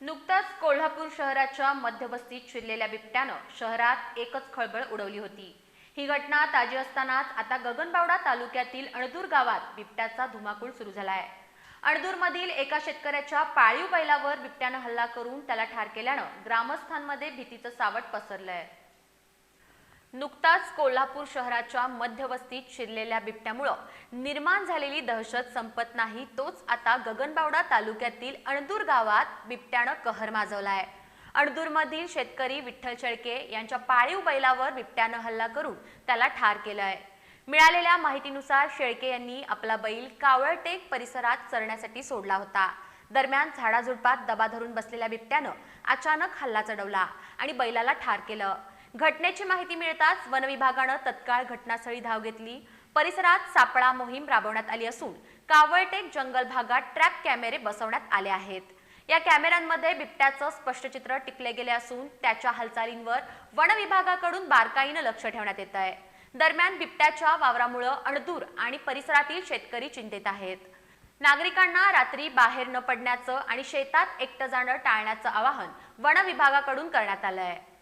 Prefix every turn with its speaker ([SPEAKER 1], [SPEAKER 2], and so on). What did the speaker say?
[SPEAKER 1] नुकताच कोल्हापूर शहराच्या मध्यवस्तीत शिरलेल्या बिबट्यानं शहरात एकच खळबळ उडवली होती. ही घटना ताजी असतानाच आता गगनबावडा तालुक्यातील अणदूर गावात बिबट्याचा धुमाकूळ सुरू झालाय. अणदूरमधील एका शेतकऱ्याच्या पाळीव बैलावर बिबट्यानं हल्ला करून त्याला ठार केल्यानं ग्रामस्थांमध्ये भीतीचं सावट पसरलंय. नुकताच कोल्हापूर शहराच्या मध्यवस्तीत शिरलेल्या बिबट्यामुळं निर्माण झालेली दहशत संपत नाही तोच आता गगनबावडा तालुक्यातील अणदूर गावात बिबट्यानं कहर माजवलाय. अणदूरमधील शेतकरी विठ्ठल शेळके यांच्या पाळीव बैलावर बिबट्यानं हल्ला करून त्याला ठार केलंय. मिळालेल्या माहितीनुसार शेळके यांनी आपला बैल कावळटेक परिसरात चरण्यासाठी सोडला होता. दरम्यान झाडाझुडपात दबा धरून बसलेल्या बिबट्यानं अचानक हल्ला चढवला आणि बैलाला ठार केलं. घटनेची माहिती मिळताच वनविभागानं तत्काळ घटनास्थळी धाव घेतली. परिसरात सापळा मोहीम राबवण्यात आली असून कावळटेक जंगल भागात ट्रॅप कॅमेरे बसवण्यात आले आहेत. या कॅमेऱ्यांमध्ये बिबट्याचं स्पष्ट चित्र टिकले गेले असून त्याच्या हालचालींवर वन विभागाकडून बारकाईनं लक्ष ठेवण्यात येत आहे. दरम्यान बिबट्याच्या वावरामुळं अणदूर आणि परिसरातील शेतकरी चिंतेत आहेत. नागरिकांना रात्री बाहेर न पडण्याचं आणि शेतात एकटं जाणं टाळण्याचं आवाहन वन विभागाकडून करण्यात आलं आहे